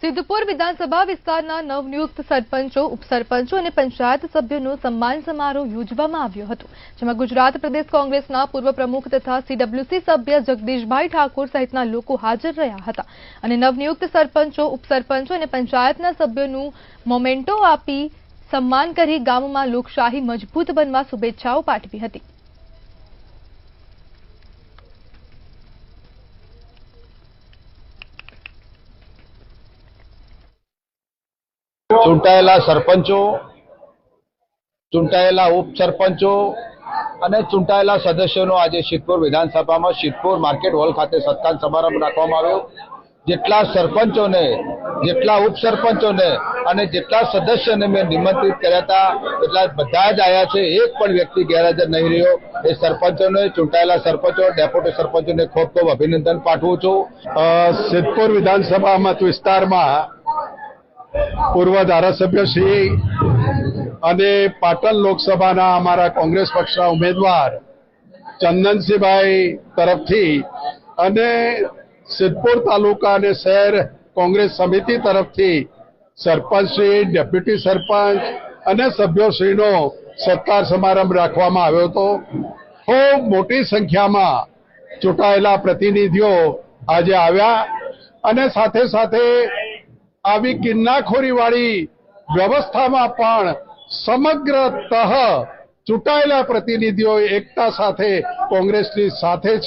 સિદ્ધપુર વિધાનસભા વિસ્તારના નવનિયુક્ત સરપંચો, ઉપસરપંચો અને પંચાયત સભ્યોનો સન્માન સમારોહ યોજવામાં આવ્યો હતો, જેમાં ગુજરાત પ્રદેશ કોંગ્રેસના પૂર્વ પ્રમુખ તથા સીડબ્લ્યુસી સભ્ય જગદીશભાઈ ઠાકોર સહિતના લોકો હાજર રહ્યા હતા. અને નવનિયુક્ત સરપંચો, ઉપસરપંચો અને પંચાયતના સભ્યોનું મોમેન્ટો આપી સન્માન કરી ગામમાં લોકશાહી મજબૂત બનવા શુભેચ્છાઓ પાઠવી હતી. ચૂંટાયેલા સરપંચો, ચૂંટાયેલા ઉપસરપંચો અને ચૂંટાયેલા સદસ્યોનો આજે સિદ્ધપુર વિધાનસભામાં સિદ્ધપુર માર્કેટ હોલ ખાતે સત્કાર સમારંભ રાખવામાં આવ્યો. જેટલા સરપંચોને, જેટલા ઉપસરપંચોને અને જેટલા સદસ્યોને મેં નિમંત્રિત કર્યા હતા, એટલા બધા જ આવ્યા છે. એક પણ વ્યક્તિ ગેરહાજર નહીં રહ્યો. એ સરપંચોને, ચૂંટાયેલા સરપંચો, ડેપ્યુટી સરપંચોને ખૂબ ખૂબ અભિનંદન પાઠવું છું. સિદ્ધપુર વિધાનસભા મત વિસ્તારમાં પૂર્વ ધારાસભ્ય શ્રી અને પાટણ લોકસભાના અમારા કોંગ્રેસ પક્ષના ઉમેદવાર ચંદનસિંહભાઈ તરફથી અને સિદ્ધપુર તાલુકા અને શહેર કોંગ્રેસ સમિતિ તરફથી સરપંચશ્રી ડેપ્યુટી સરપંચ અને સભ્યોશ્રીનો સત્કાર સમારંભ રાખવામાં આવ્યો હતો. ખૂબ મોટી સંખ્યામાં ચૂંટાયેલા પ્રતિનિધિઓ આજે આવ્યા અને સાથે સાથે આવી કિન્નાખોરીવાળી વ્યવસ્થામાં પણ સમગ્ર તહ ચૂંટાયેલા પ્રતિનિધિઓ એકતા સાથે કોંગ્રેસની સાથે છે.